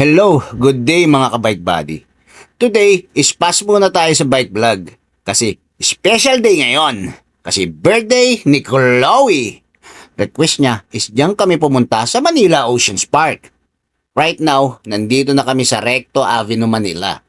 Hello, good day mga ka-bike buddy. Today is pass muna tayo sa bike vlog kasi special day ngayon. Kasi birthday ni Chloe. Request niya is diyan kami pumunta sa Manila Oceans Park. Right now, nandito na kami sa Recto Avenue, Manila.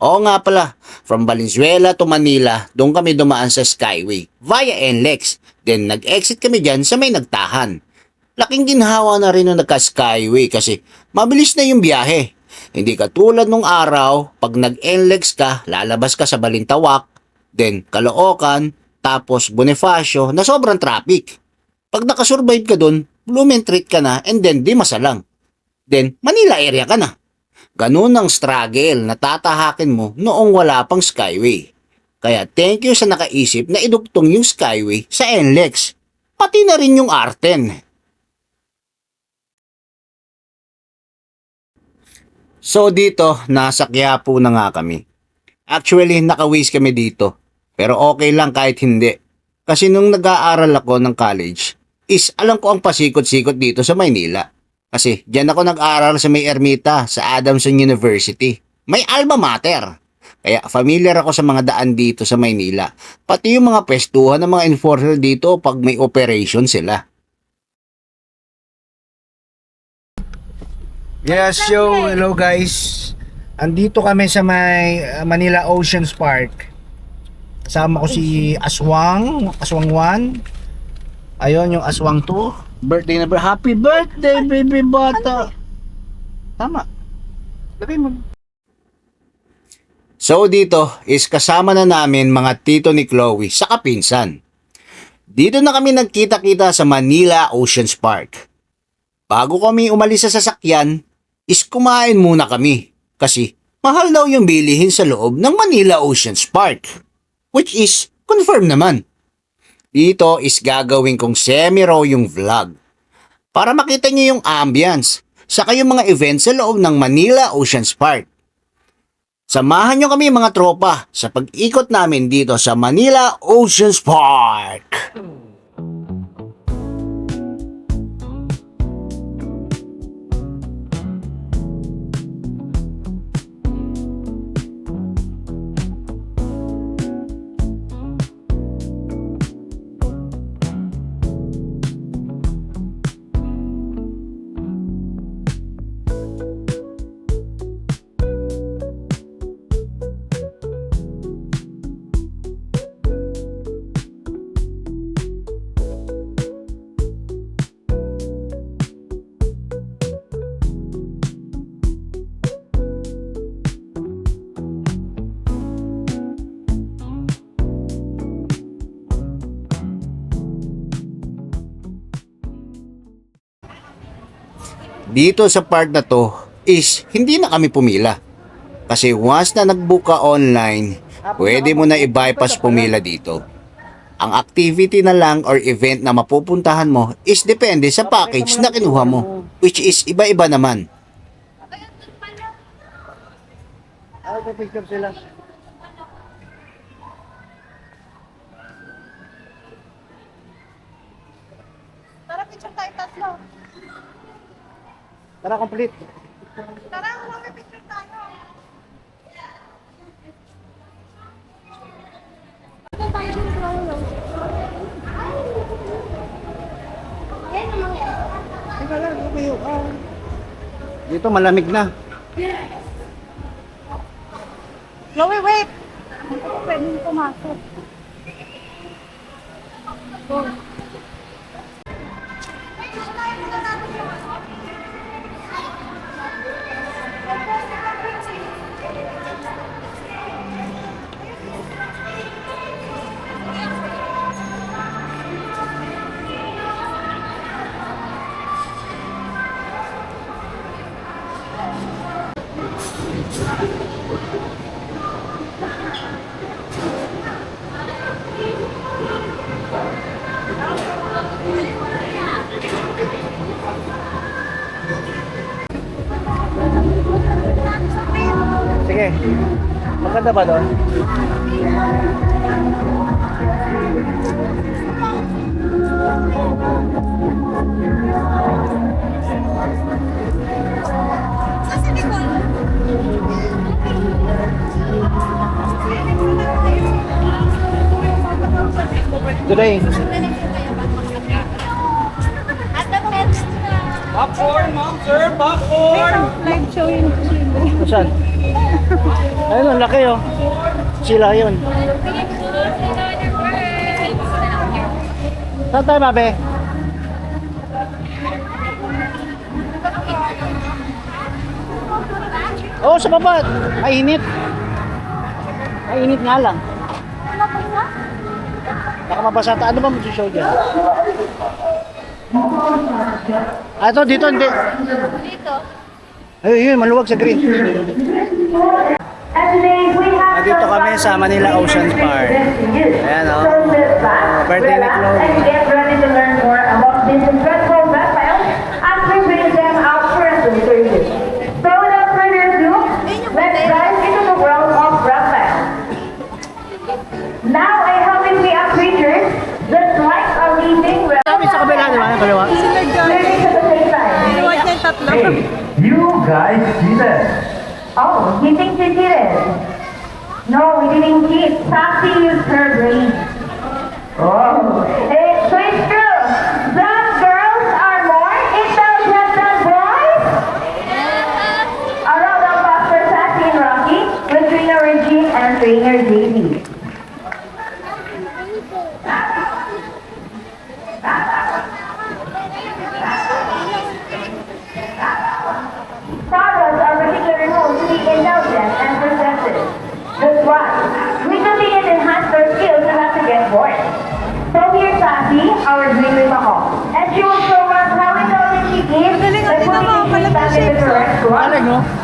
Oo nga pala, from Valenzuela to Manila, doon kami dumaan sa Skyway via NLEX. Then nag-exit kami dyan sa may nagtahan. Laking ginhawa na rin nung nagka-Skyway kasi mabilis na yung biyahe. Hindi katulad nung araw, pag nag-NLEX ka, lalabas ka sa Balintawak, then Caloocan, tapos Bonifacio na sobrang traffic. Pag nakasurvive ka dun, Blumentritt ka na and then di masalang. Then Manila area ka na. Ganun ang struggle na tatahakin mo noong wala pang Skyway. Kaya thank you sa nakaisip na idugtong yung Skyway sa NLEX. Pati na rin yung R10. So dito, nasa Quiapo na nga kami. Actually, naka-waste kami dito. Pero okay lang kahit hindi. Kasi nung nag-aaral ako ng college, is alam ko ang pasikot-sikot dito sa Maynila. Kasi diyan ako nag-aral sa may Ermita sa Adamson University. May alma mater. Kaya familiar ako sa mga daan dito sa Maynila. Pati yung mga pwestuhan ng mga enforcer dito pag may operation sila. Yes, yo, hello guys. Andito kami sa may uh, Manila Oceans Park. Kasama ko si Aswang, Aswang 1. Ayun yung Aswang 2. Birthday na ba? Happy birthday, baby bata. Tama. Labi mo. So dito is kasama na namin mga tito ni Chloe sa kapinsan. Dito na kami nagkita-kita sa Manila Oceans Park. Bago kami umalis sa sasakyan, is kumain muna kami kasi mahal daw yung bilihin sa loob ng Manila Oceans Park. Which is confirm naman. Dito is gagawin kong semi-raw yung vlog para makita niyo yung ambience saka yung mga events sa loob ng Manila Oceans Park. Samahan nyo kami mga tropa sa pag-ikot namin dito sa Manila Oceans Park. Dito sa part na to is hindi na kami pumila. Kasi once na nagbook ka online, pwede mo na i-bypass pumila dito. Ang activity na lang or event na mapupuntahan mo is depende sa package na kinuha mo, which is iba-iba naman. Ako po picture sila. Tara, picture tayo tatlo. Tara complete. Tara, mga picture tayo. Teka lang, okay. Ah. Dito malamig na. Chloe, wait! Hindi ko pwedeng pumasok. Go. ka ba doon? Today. Popcorn, mom, sir, popcorn! Live show yung chili. Saan? Ayun, ang laki oh. Sila yun. Saan tayo, babe? Oo, oh, sa baba. Mainit. Mainit nga lang. Baka mabasa ta. Ano ba mag-show dyan? Ah, ito, dito, hindi. Dito. Ayun, yun, maluwag sa green. Nandito kami sa Manila Ocean Park. Ayan, oh. birthday ni Chloe. And get ready to learn more about this incredible reptile as we bring them out for a interview. So without further ado, let's dive into the world of reptiles. Now I have with me a creature that's like a living Kami sa kabila, di ba? Kaliwa. time. Iwan niya yung tatlo. You guys see that? Oh, he thinks he cheated. No, we didn't cheat. Sassy used her brain. Oh, eh, so it's true. That girls are more intelligent than boys? A round of applause for Sassy and Rocky with trainer Regine and trainer JD. Is Magaling, by tingnan mo, putting things malaki back in the shapes, correct slot. Galing, no?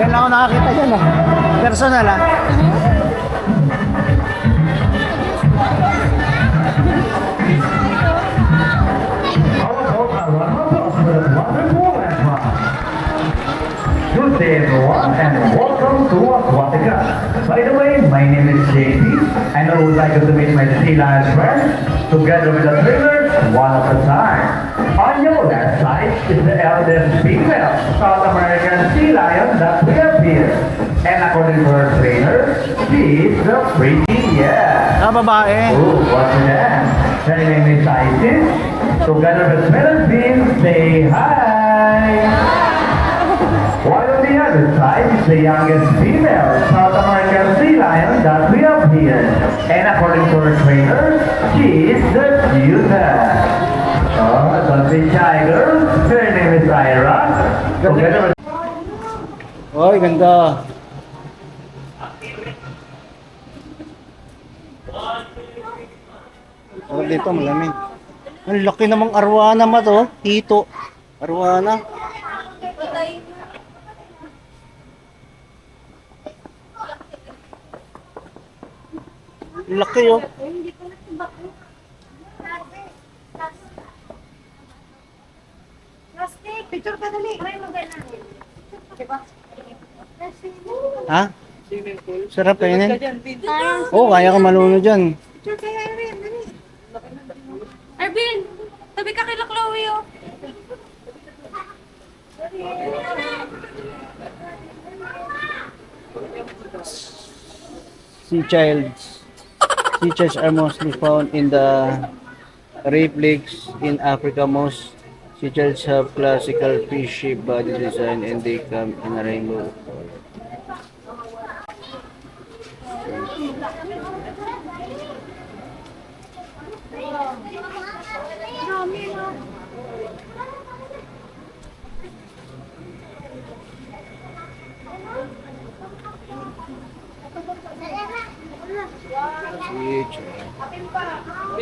Yan lang ako nakakita dyan ah. Personal ah. Good day everyone and welcome to Aquatica. By the way, my name is JP and I would like to meet my sea lion friends together with the trainers one at a time. On your left side is the eldest female South American sea lion that we have here. And according to her trainer, she is the prettiest. Ah, babae. Oh, what's name? Her name is Isis. Together with Philippines, say hi. While on the other side is the youngest female South American sea lion that we have here. And according to her trainer, she is the cutest. Shy, girl. Her name is Ira. Together with Oy, ganda. Oh, dito malamig. Ang laki namang arwana ma to. Hito. Arwana. Laki oh. Picture ka dali. Try mo ganun. Diba? Ha? Sarap kainin. Ah, Oo, oh, kaya ka malunod dyan. Picture kay Irene. Dali. Arvin, tabi ka kila Chloe oh. Sea childs. Sea childs are mostly found in the reef lakes in Africa. Most sea childs have classical fish-shaped body design and they come in a rainbow.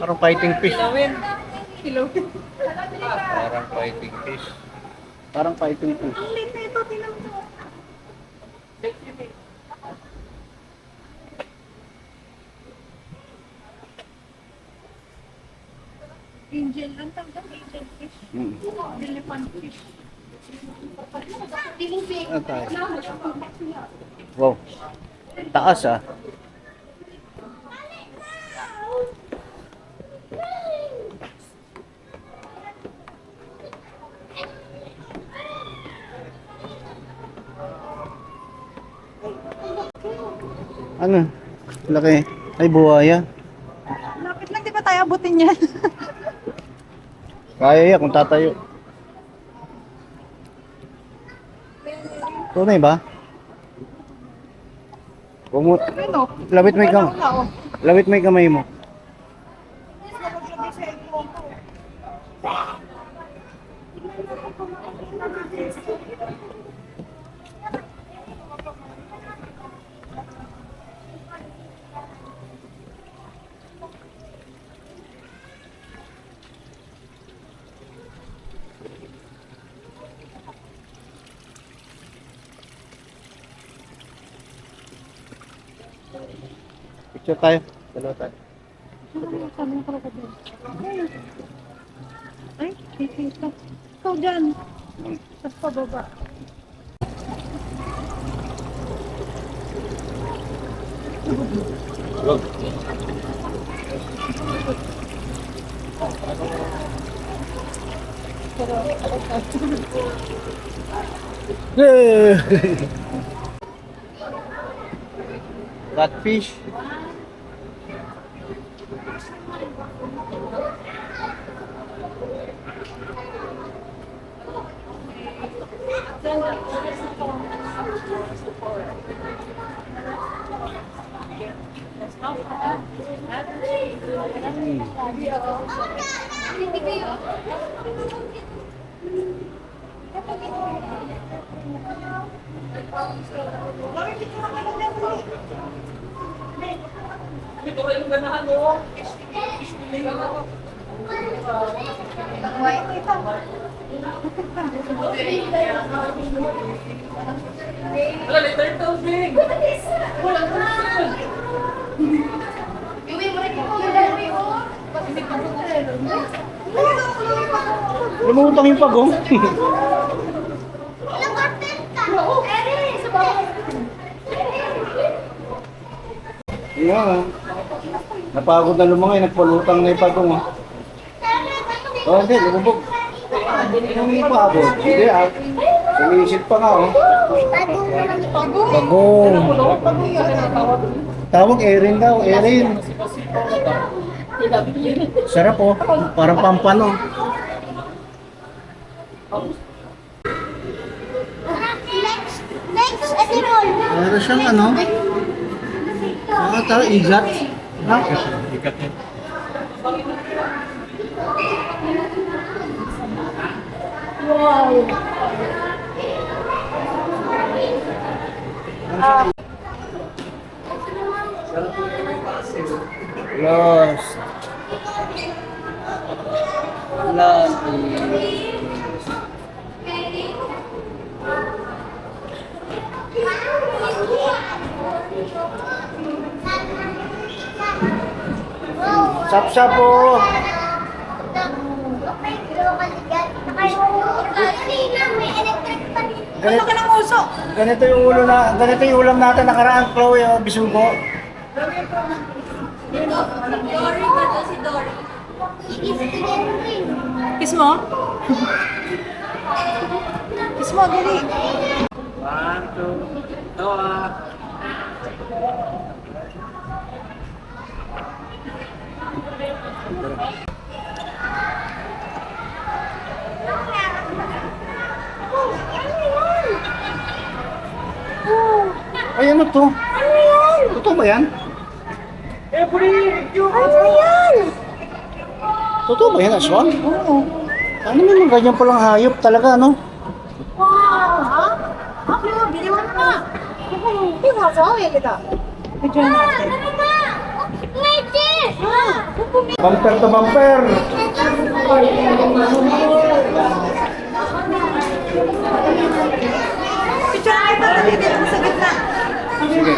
Parang fighting fish. Parang fighting fish. Parang fighting fish. Ang late na ito, tinan mo. Angel, ang tawag angel fish. Mm. Elephant fish. Tayo? Wow. Taas ah. Ano? Laki. Ay, buhaya. Lapit lang, di ba tayo abutin yan? Kaya yan kung tatayo. Tunay ba? Mo, Ano? labit mo yung kamay. Wala, oh. Mo yung kamay mo. Picture tayo. Dalawa tayo. Ay, kikita. Ikaw dyan. Tapos pababa. Catfish. Ito kayong ganahan mo. Wala, later tubig. Wala, Lumutang yung pagong. yeah. Napagod na lumangay, nagpalutang na yung pagong. Oh, hindi, lumubog. Yung pagod. Hindi ah. Sumisit pa nga oh. Pagong. Tawag Erin daw, Erin. Sarap oh. Parang pampano. Next, next, Etirol. Meron siyang ano? Ah, tara, igat. Ha? Igat yan. Lost. Lost. Sap-sap po. Ganito, ka ng uso. ganito yung ulo na, ganito yung ulam natin nakaraan, Chloe, oh, bisugo. Dory ba to si Dory? Kiss mo? Kiss mo, dali. To? Ano yan? Totoo ba yan? Ano yan? Totoo ba yan, aswang? Oo. Ano naman ganyan palang hayop talaga, no? Wow, ha? Ako, bili mo na. Hindi mo sa akin kita. Picture natin. Ano? Bumper to bumper. Sige.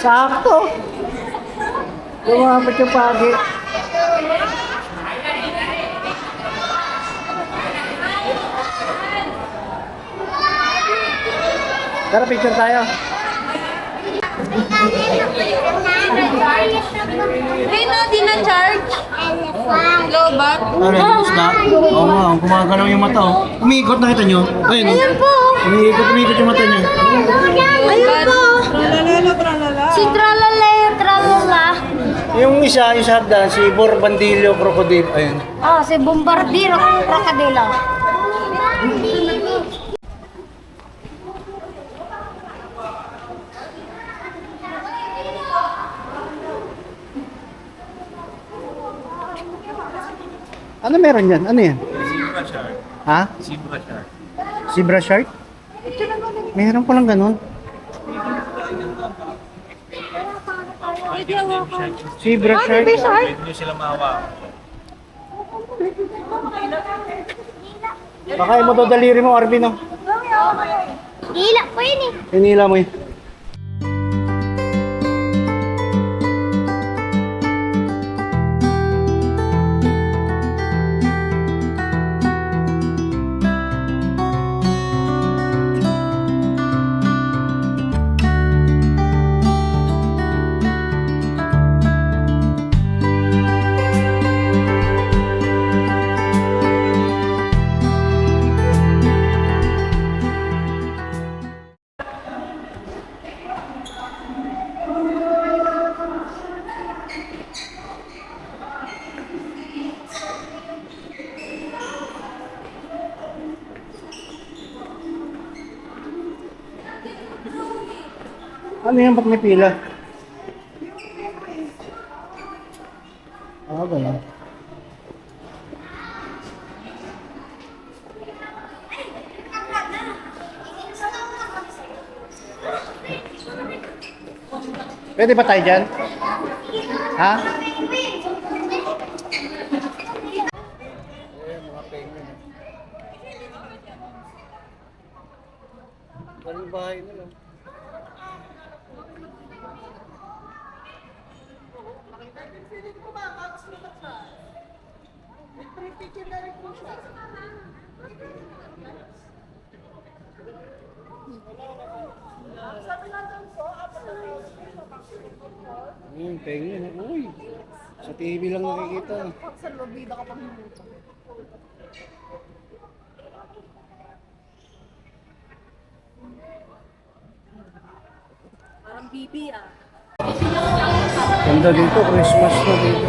Sakto. Lumapit yung pagi. Tara, picture tayo. Hey, no, di na charge. Low bat. Ano, isda? Oo nga, gumagalaw yung mata oh. Umiikot, nakita nyo? Ayun, Ayan po. Umiikot, umiikot yung mata niya. Ayun po. Si Tralala yung Tralala. Yung isa, yung sa hagdan, si Borbandillo Crocodile. Ayun. Oh, si Bombardiro Crocodilo. Ano meron yan? Ano yan? Zebra shark. Ha? Zebra shark. Zebra shark? Meron palang ganun. Zebra shark? Pwede nyo sila mahawa. Baka mo to daliri mo, Arvin, oh. Hila po yun eh. Hinila mo yun. Ba't may pila? Ah, ganun. Pwede ba tayo dyan? Ha? Lang nakikita. Sa lobida ka pang Parang bibi ah. Ganda dito, Christmas na dito.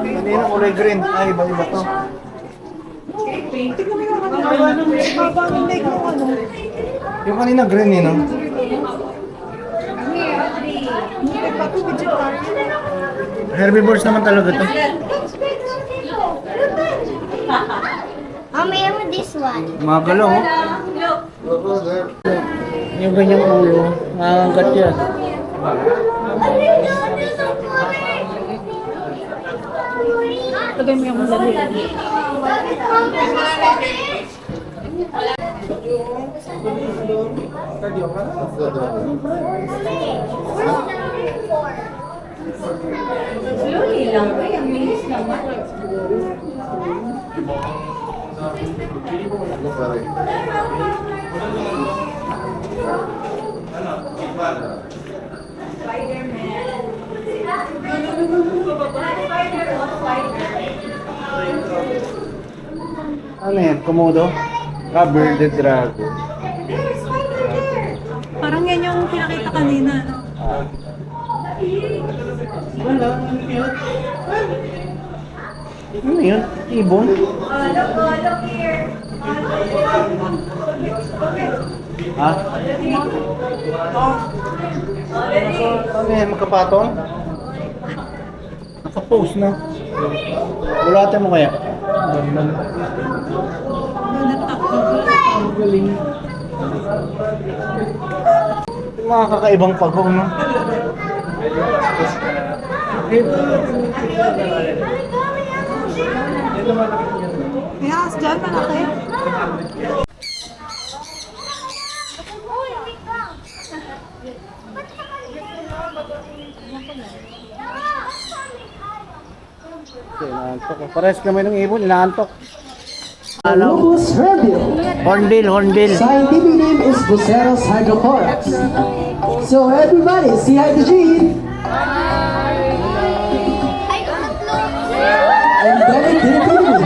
Kanina kulay green. Ay, iba iba to. Yung kanina green eh, no? Herbivores naman talaga to. Mamaya mo this one. Mga galaw, oh. Yung ganyang ulo, nakakagat yan. Ilagay mo yung malaki. Slowly lang ko, yung minis naman. Ano pa rin? Ano? Spider-Man. Spider-Man yan? Komodo? Ah, bearded dragon. Parang yan yung pinakita kanina. no? Ano yun? Ibon? Ha? Ano yan? Magkapatong? Nakapost na. Bulatan mo kaya? Mga kakaibang pagong, no? Yes, dyan malaki. Inaantok. Pares kami ng ibon, inaantok. Lupus hornbill. Hornbill, hornbill. Scientific name is Buceros hydrochlorus. So everybody, say hi to Gene. And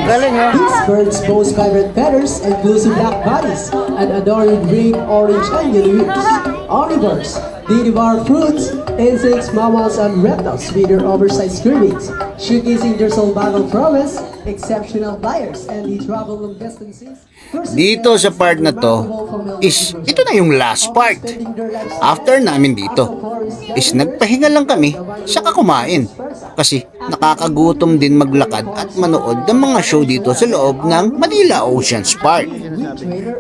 Galing, ha? these birds boast vibrant feathers and glossy black bodies and adorned green, orange, and yellow wings. Omnivores, they devour fruits, insects, mammals, and reptiles with their oversized cravings, showcasing their survival prowess, exceptional flyers, and they travel long distances. Dito sa part na to, is ito na yung last part. After namin dito, is nagpahinga lang kami, saka kumain. Kasi nakakagutom din maglakad at manood ng mga show dito sa loob ng Manila Oceans Park.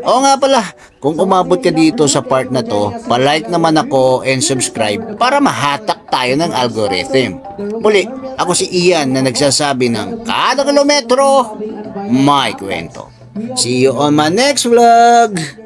Oo nga pala, kung umabot ka dito sa part na to, palike naman ako and subscribe para mahatak tayo ng algorithm. Muli, ako si Ian na nagsasabi ng kada kilometro, may kwento. See you on my next vlog!